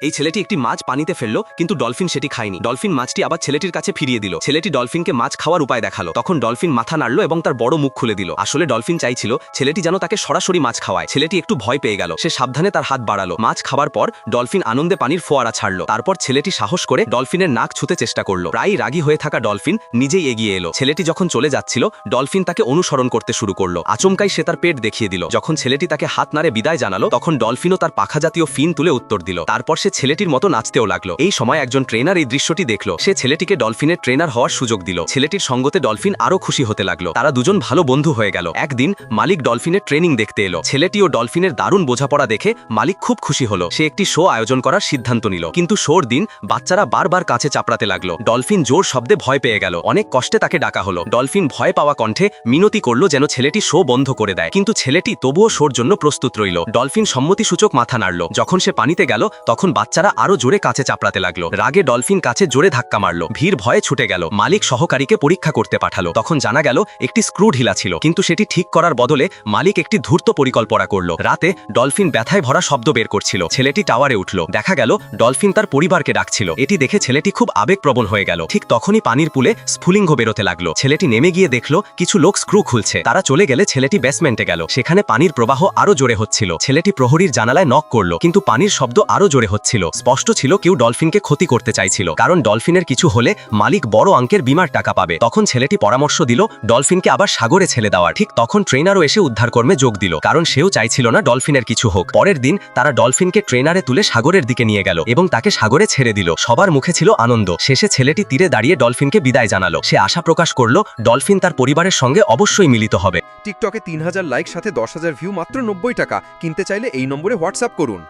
এই ছেলেটি একটি মাছ পানিতে ফেলল, কিন্তু ডলফিন সেটি খায়নি। ডলফিন মাছটি আবার ছেলেটির কাছে ফিরিয়ে দিল। ছেলেটি ডলফিনকে মাছ খাওয়ার উপায় দেখাল। তখন ডলফিন মাথা নাড়লো এবং তার বড় মুখ খুলে দিল। আসলে ডলফিন চাইছিল ছেলেটি যেন তাকে সরাসরি মাছ খাওয়ায়। ছেলেটি একটু ভয় পেয়ে গেল। সে সাবধানে তার হাত বাড়ালো। মাছ খাওয়ার পর ডলফিন আনন্দে পানির ফোয়ারা ছাড়লো। তারপর ছেলেটি সাহস করে ডলফিনের নাক ছুতে চেষ্টা করল। প্রায় রাগী হয়ে থাকা ডলফিন নিজেই এগিয়ে এলো। ছেলেটি যখন চলে যাচ্ছিল, ডলফিন তাকে অনুসরণ করতে শুরু করল। আচমকাই সে তার পেট দেখিয়ে দিল। যখন ছেলেটি তাকে হাত নাড়ে বিদায় জানালো, তখন ডলফিনও তার পাখা জাতীয় ফিন তুলে উত্তর দিল। তারপর সে ছেলেটির মতো নাচতেও লাগল। এই সময় একজন ট্রেনার এই দৃশ্যটি দেখল। সে ছেলেটিকে ডলফিনের ট্রেনার হওয়ার সুযোগ দিল। ছেলেটির সঙ্গতে ডলফিন আরও খুশি হতে লাগল। তারা দুজন ভালো বন্ধু হয়ে গেল। একদিন মালিক ডলফিনের ট্রেনিং দেখতে এলো। ছেলেটি ও ডলফিনের দারুণ বোঝাপড়া দেখে মালিক খুব খুশি হলো। সে একটি শো আয়োজন করার সিদ্ধান্ত নিল। কিন্তু শোর দিন বাচ্চারা বারবার কাছে চাপড়াতে লাগল। ডলফিন জোর শব্দে ভয় পেয়ে গেল। অনেক কষ্টে তাকে ডাকা হলো। ডলফিন ভয় পাওয়া কণ্ঠে মিনতি করল যেন ছেলেটি শো বন্ধ করে দেয়। কিন্তু ছেলেটি তবুও শোর জন্য প্রস্তুত রইল। ডলফিন সম্মতিসূচক মাথা নাড়ল। যখন সে পানিতে গেল, তখন বাচ্চারা আরও জোরে কাছে চাপড়াতে লাগল। রাগে ডলফিন কাছে জোরে ধাক্কা মারলো। ভিড় ভয়ে ছুটে গেল। মালিক সহকারীকে পরীক্ষা করতে পাঠালো। তখন জানা গেল, একটি স্ক্রু ঢিলা ছিল। কিন্তু সেটি ঠিক করার বদলে মালিক একটি ধূর্ত পরিকল্পনা করল। রাতে ডলফিন ব্যথায় ভরা শব্দ বের করছিল। ছেলেটি টাওয়ারে উঠল। দেখা গেল, ডলফিন তার পরিবারকে ডাকছিল। এটি দেখে ছেলেটি খুব আবেগপ্রবণ হয়ে গেল। ঠিক তখনই পানির পুলে স্ফুলিঙ্গ বেরোতে লাগল। ছেলেটি নেমে গিয়ে দেখল, কিছু লোক স্ক্রু খুলছে। তারা চলে গেলে ছেলেটি বেসমেন্টে গেল। সেখানে পানির প্রবাহ আরও জোরে হচ্ছিল। ছেলেটি প্রহরীর জানালায় নক করল। কিন্তু পানির শব্দ আরও জোরে হচ্ছিল স্পষ্ট ছিল কেউ ডলফিনকে ক্ষতি করতে চাইছিল, কারণ ডলফিনের কিছু হলে মালিক বড় অঙ্কের বিমার টাকা পাবে। তখন ছেলেটি পরামর্শ দিল, ডলফিনকে আবার সাগরে ছেড়ে দেওয়ার ঠিক তখন ট্রেনারও এসে উদ্ধারকর্মে যোগ দিল, কারণ সেও চাইছিল না ডলফিনের কিছু হোক। পরের দিন তারা ডলফিনকে ট্রেনারে তুলে সাগরের দিকে নিয়ে গেল এবং তাকে সাগরে ছেড়ে দিল। সবার মুখে ছিল আনন্দ। শেষে ছেলেটি তীরে দাঁড়িয়ে ডলফিনকে বিদায় জানালো। সে আশা প্রকাশ করল, ডলফিন তার পরিবারের সঙ্গে অবশ্যই মিলিত হবে। টিকটকে তিন হাজার লাইক, সাথে দশ হাজার ভিউ, মাত্র নব্বই টাকা। কিনতে চাইলে এই নম্বরে হোয়াটসঅ্যাপ করুন।